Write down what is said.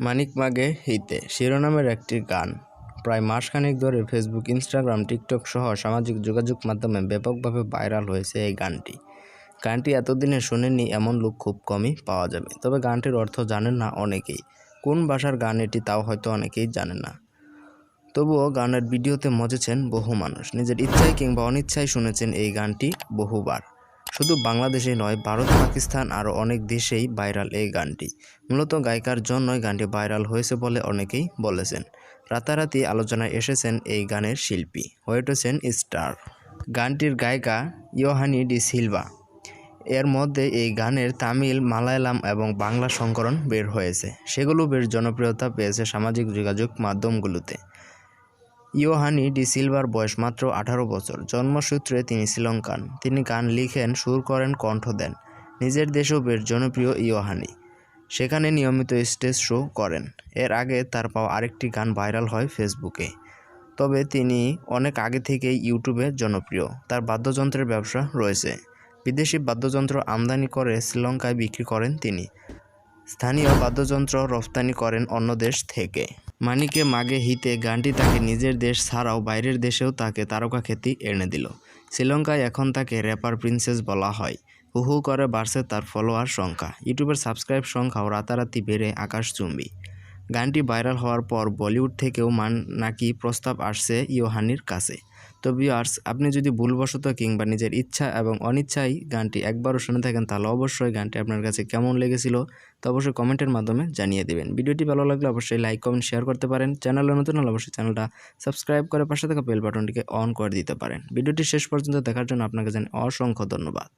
মানিক মাগে হিতে শিরোনামের একটি গান। প্রায় মাসখানেক ধরে ফেসবুক ইনস্টাগ্রাম টিকটক সহ সামাজিক যোগাযোগ মাধ্যমে ব্যাপকভাবে ভাইরাল হয়েছে এই গানটি। গানটি এতদিনে শোনেননি এমন লোক খুব কমই পাওয়া যাবে। তবে গানটির অর্থ জানেন না অনেকেই। কোন ভাষার গান এটি তাও হয়তো অনেকেই জানেন না। তবুও গানের ভিডিওতে মজেছেন বহু মানুষ। নিজের ইচ্ছায় কিংবা অনিচ্ছায় শুনেছেন এই গানটি বহুবার। শুধু বাংলাদেশেই নয়, ভারত, পাকিস্তান আরও অনেক দেশেই ভাইরাল এই গানটি। মূলত গায়িকার জন্যই গানটি ভাইরাল হয়েছে বলে অনেকেই বলেছেন। রাতারাতি আলোচনায় এসেছেন এই গানের শিল্পী, হয়ে উঠেছেন স্টার। গানটির গায়িকা ইয়োহানি ডি সিলভা। এর মধ্যে এই গানের তামিল, মালায়ালাম এবং বাংলা সংকলন বের হয়েছে। সেগুলো বেশ জনপ্রিয়তা পেয়েছে সামাজিক যোগাযোগ মাধ্যমগুলোতে। ইয়োহানি ডি সিলভার বয়স মাত্র আঠারো বছর। জন্মসূত্রে তিনি শ্রীলঙ্কান। তিনি গান লিখেন, সুর করেন, কণ্ঠ দেন। নিজের দেশেও বেশ জনপ্রিয় ইয়োহানি সেখানে নিয়মিত স্টেজ শো করেন। এর আগে তার পাওয়া আরেকটি গান ভাইরাল হয় ফেসবুকে। তবে তিনি অনেক আগে থেকেই ইউটিউবে জনপ্রিয়। তার বাদ্যযন্ত্রের ব্যবসা রয়েছে। বিদেশি বাদ্যযন্ত্র আমদানি করে শ্রীলঙ্কায় বিক্রি করেন তিনি। স্থানীয় বাদ্যযন্ত্র রফতানি করেন অন্য দেশ থেকে। মানিকে মাগে হিতে গানটি তাকে নিজের দেশ ছাড়াও বাইরের দেশেও তাকে তারকা খ্যাতি এনে দিল। শ্রীলঙ্কায় এখন তাকে র্যাপার প্রিন্সেস বলা হয়। হুহু করে বাড়ছে তার ফলোয়ার সংখ্যা। ইউটিউবের সাবস্ক্রাইব সংখ্যাও রাতারাতি বেড়ে আকাশচুম্বী গানটি ভাইরাল হওয়ার পর বলিউড থেকেও মান, নাকি প্রস্তাব আসছে ইয়োহানির কাছে। তো ভিউয়ার্স, আপনি যদি ভুলবশত কিংবা নিজের ইচ্ছা এবং অনিচ্ছায় গানটি একবারও শুনে থাকেন, তাহলে অবশ্যই গানটি আপনার কাছে কেমন লেগেছিল তো অবশ্যই কমেন্টের মাধ্যমে জানিয়ে দেবেন। ভিডিওটি ভালো লাগলে অবশ্যই লাইক, কমেন্ট, শেয়ার করতে পারেন। চ্যানেলে নতুন হলে অবশ্যই চ্যানেলটা সাবস্ক্রাইব করে পাশে থাকা বেল বাটনটিকে অন করে দিতে পারেন। ভিডিওটি শেষ পর্যন্ত দেখার জন্য আপনাকে জানাই অসংখ্য ধন্যবাদ।